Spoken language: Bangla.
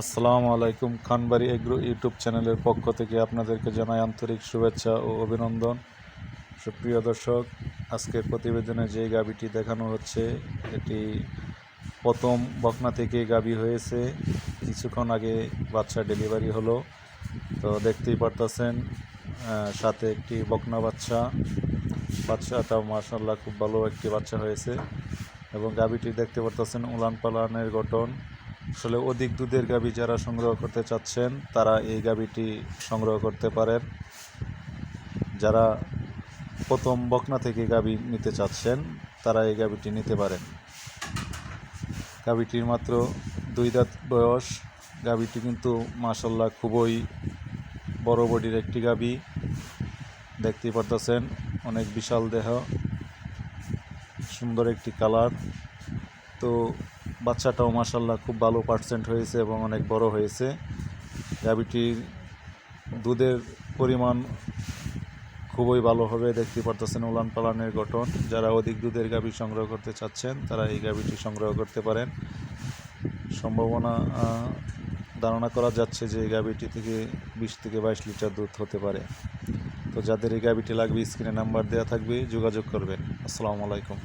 আসসালামু আলাইকুম, খানবাড়ি এগ্রো ইউটিউব চ্যানেলের পক্ষ থেকে আপনাদেরকে জানাই আন্তরিক শুভেচ্ছা ও অভিনন্দন। সুপ্রিয় দর্শক, আজকের প্রতিবেদনে যে গাবিটি দেখানো হচ্ছে, এটি প্রথম বকনা থেকে গাবি হয়েছে। কিছুক্ষণ আগে বাচ্চা ডেলিভারি হলো। তো দেখতেই পারতেছেন সাথে একটি বকনা বাচ্চা। বাচ্চাটা মার্শাল্লাহ খুব ভালো একটি বাচ্চা হয়েছে। এবং গাবিটি দেখতে পারতেছেন উলান পালানের গঠন। আসলে অধিক দুধের গাবি যারা সংগ্রহ করতে চাচ্ছেন, তারা এই গাবিটি সংগ্রহ করতে পারেন। যারা প্রথম বকনা থেকে গাবি নিতে চাচ্ছেন, তারা এই গাবিটি নিতে পারেন। গাবিটির মাত্র দুই দাঁত বয়স। গাবিটি কিন্তু মাসাল্লাহ খুবই বড় বডির একটি গাবি দেখতেই পারতেছেন, অনেক বিশাল দেহ, সুন্দর একটি কালার। তো বাচ্চাটাও মাসাল্লাহ খুব ভালো পার্সেন্ট হয়েছে এবং অনেক বড় হয়েছে। গাবিটির দুধের পরিমাণ খুবই ভালো হবে, দেখতে পারতেছেন উলান পালানের গঠন। যারা অধিক দুধের গাভী সংগ্রহ করতে চাচ্ছেন, তারা এই গাভীটি সংগ্রহ করতে পারেন। সম্ভাবনা ধারণা করা যাচ্ছে যে এই গাভীটি থেকে বিশ থেকে বাইশ লিটার দুধ হতে পারে। তো যাদের এই গাভীটি লাগবে, স্ক্রিনে নাম্বার দেওয়া থাকবে, যোগাযোগ করবেন। আসসালামু আলাইকুম।